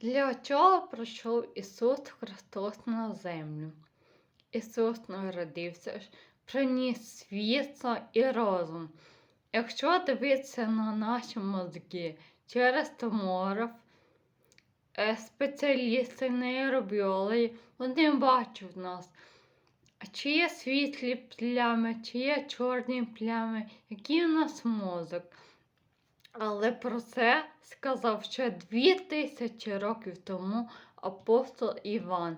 Для чого прийшов Ісус Христос на землю? Ісус народився, приніс світло і розум. Якщо дивитися на наші мозки через томограф, е, спеціалісти нейробіологи, вони бачать нас, чи є світлі плями, чи є чорні плями, який у нас мозок. Але про це сказав ще дві тисячі років тому апостол Іван.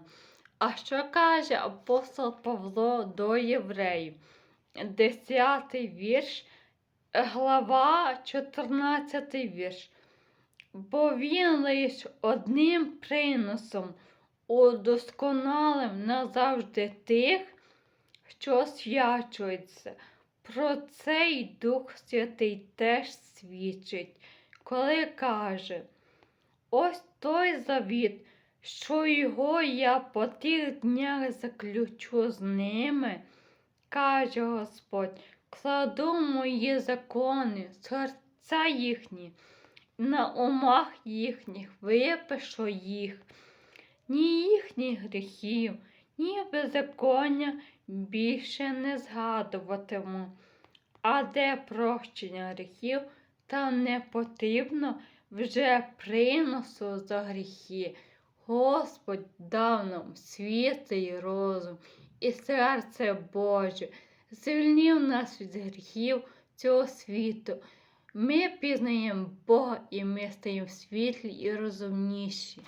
А що каже апостол Павло до євреїв? 10 вірш, глава 14 вірш. Бо він лише одним приносом удосконалим назавжди тих, що свячуються. Про це й Дух Святий теж свідчить, коли каже, ось той завіт, що його я по тих днях заключу з ними, каже Господь, кладу мої закони, серця їхні, на умах їхніх випишу їх, ні їхніх гріхів, ні беззаконня більше не згадуватиму. А де прощення гріхів, там не потрібно вже приносу за гріхи. Господь дав нам світлий розум і серце Боже, звільнив нас від гріхів цього світу. Ми пізнаємо Бога і ми стаємо світлі і розумніші.